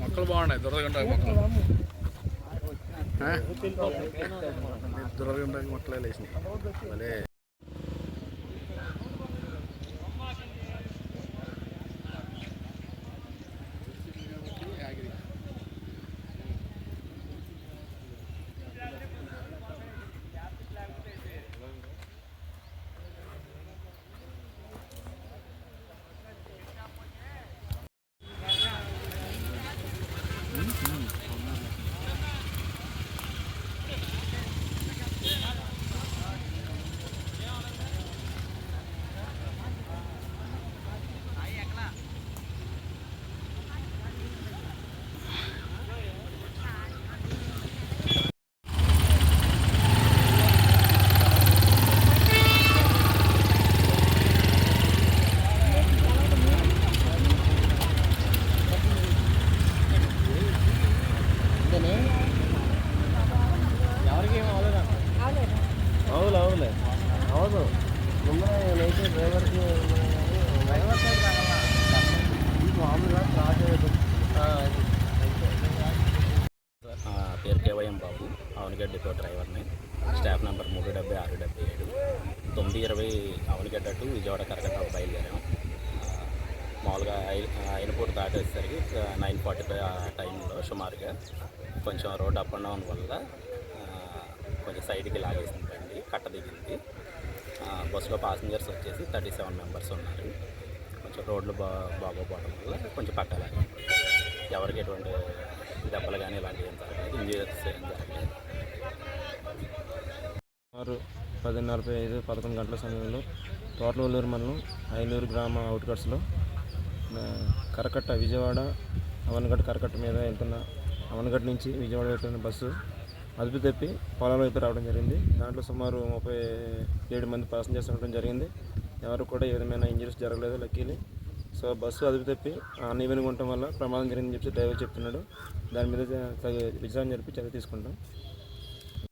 ಮಕ್ಕಳು ಬಾಣ ದೊಡ್ಡಗಂಟಾಗ ಮಕ್ಕಳು ದೊಡ್ಡಗಂಟಾಗ ಮಕ್ಕಳೇ ಲೈಸ್ ಒಲೆ అవును అవునులే. అవును. ముందర నేనైతే డ్రైవర్కి డ్రైవర్ మామూలుగా క్రాస్ పేరు కేవయం బాబు. అవనిగడ్డ డిపో డ్రైవర్ని. స్టాఫ్ నెంబర్ మూడు డెబ్బై ఆరు డెబ్బై ఏడు. తొమ్మిది ఇరవై అవనిగడ్డ టు విజయవాడ కరకట్ట బయలుదేరాం. మామూలుగా ఐ- అయినపూట దాటేసరికి నైన్ ఫార్టీ ఫైవ్ ఆ టైంలో సుమారుగా కొంచెం రోడ్ అప్ అండ్ డౌన్ వల్ల కొంచెం సైడ్కి లాగేసింది. బండి కట్ట దిగింది ఆ, బస్సులో పాసింజర్స్ వచ్చేసి థర్టీ సెవెన్ మెంబర్స్ ఉన్నారు. కొంచెం రోడ్లు బా బాగోపోవడం వల్ల కొంచెం పట్టాలి ఎవరికి ఎటువంటి దెబ్బలు కానీ ఇలాంటివి ఏం జరగలేదు. ఇంజరీస్ ఏం జరగలేదు. సుమారు పది నలభై ఐదు పదకొండు గంటల సమయంలో తోటలూరు మండలం ఐలూరు గ్రామ అవుట్కట్స్లో కరకట్ట విజయవాడ అవన్గట్ కరకట్ట మీద వెళ్తున్న అవన్గట్ నుంచి విజయవాడ వెళ్తున్న బస్సు అదుపు తప్పి పొలాల వైపు రావడం జరిగింది. దాంట్లో సుమారు ముప్పై ఏడు మంది ప్యాసింజర్స్ ఉండడం జరిగింది. ఎవరు కూడా ఏ విధమైన ఇంజరీస్ జరగలేదు లక్కీలీ సో బస్సు అదుపు తప్పి అన్ఈవెన్గా ఉండటం వల్ల ప్రమాదం జరిగిందని చెప్పి డ్రైవర్ చెప్తున్నాడు. దాని మీద విచారణ జరిపి చర్య తీసుకుంటాం.